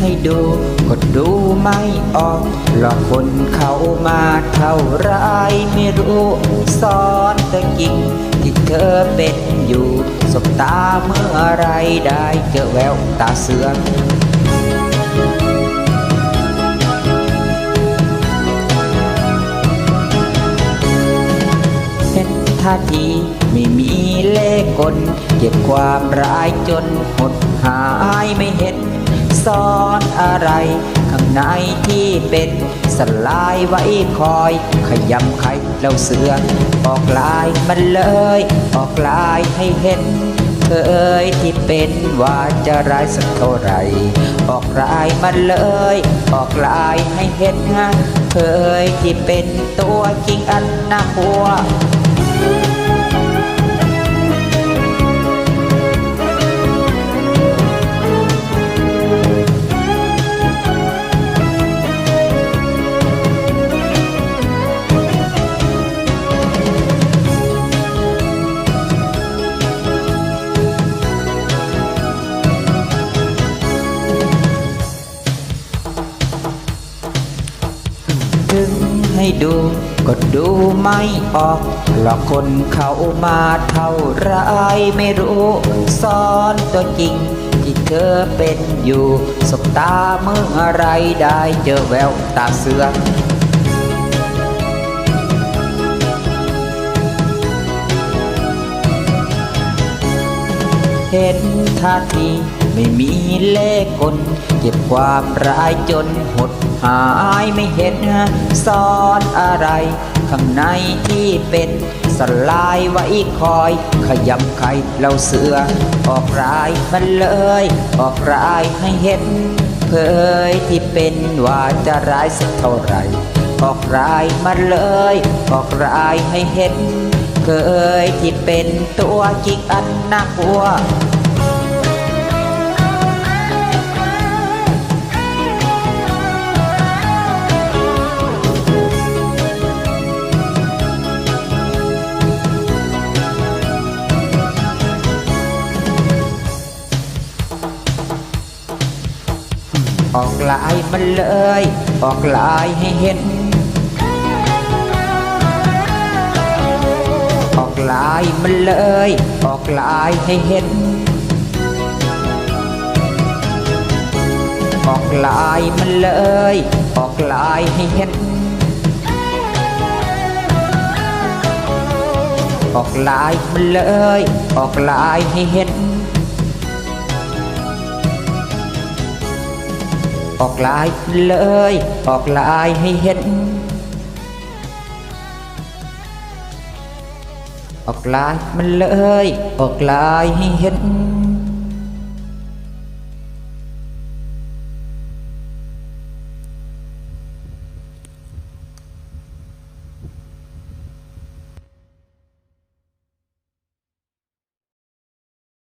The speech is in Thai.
ให้ดูก็ดูไม่ออกหลอกคนเขามาเท่าไรไม่รู้ซ้อนต่กิ่งที่เธอเป็นอยู่สบตาเมื่อไรได้เจอแววตาเสือเห็นท่าทีไม่มีเล่กลเก็บความร้ายจนหดหายไม่เห็น ซ่อนอะไร ข้างในที่เป็นสลายไว้คอย ขยำไข่เล่าเสือ ออกลายมันเลย ออกลายให้เห็นเคยที่เป็นว่าจะร้ายสักเท่าไร ออกลายมันเลย ออกลายให้เห็นฮะเคยที่เป็นตัวจริงอันน่ากลัว ให้ดู ก็ดูไม่ออกหลอกคนเขามาเท่าไรไม่รู้ซ้อนตัวจริง ที่เธอเป็นอยู่สบตาเมื่อไรได้เจอแววตาเสือเห็นท่าที ไม่มีเล่ห์กลเก็บความร้ายจนหดหายไม่เห็นซ่อนอะไร ข้างในที่เป็นสลายไว้คอย ขยำไข่เราเสือ ออกรายมันเลย ออกรายให้เห็นเผยที่เป็นว่าจะร้ายสักเท่าไหรออกรายมันเลย ออกรายให้เห็นเคยที่เป็นตัวจริงอันน่ากลัว ออกลายมันเลย ออกลายให้เห็น ออกลายมันเลย ออกลายให้เห็น ออกลายมันเลย ออกลายให้เห็น ออกลายมันเลย ออกลายให้เห็น ออกลายมันเลย ออกลายให้เห็น ออกลายมันเลย ออกลายให้เห็น